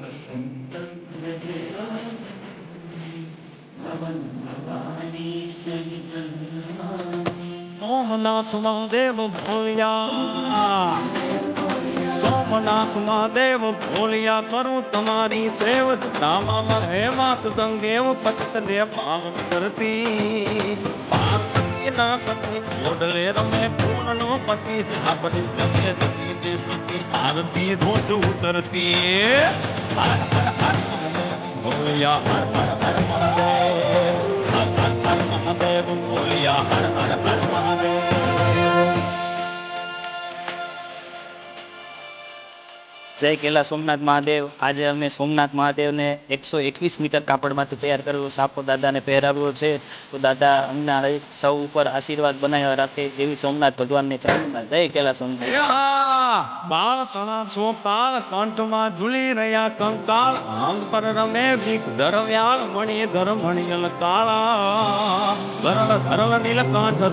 वसन्तं भवन् भवानी सोमनाथ महादेव भोलिया સોમનાથ મહાદેવ ભોલિયા કરું તમારી સેવ રામામાં હે વાત સંગેવ પત દે ભાવ કરતી ના પતિ ઓડલે રમે પૂર્ણનો પતિ આપણી જમે આરતી રોજ ઉતરતી. હર હર હર મહાદેવ. હર હર હર મહાદેવ. જય કેલા સોમનાથ મહાદેવ. આજે અમે સોમનાથ મહાદેવને એકસો એકવીસ મીટર કાપડમાંથી તૈયાર કરેલું સાપો દાદાને પહેરાવ્યો છે. તો દાદા અમને સૌ ઉપર આશીર્વાદ બનાવ્યા રાખે એવી સોમનાથ ભગવાનની પ્રાર્થના જય કેલા સોમનાથ. યા! બાળ તણા ચોપાળ કંઠમાં ઝૂલી રહ્યા કંકાળ અંગ પર રમે બીક ધરવ્યાળ મણી ધર મણિયલ કાળા. ધરલ ધરલ નીલકાંઠ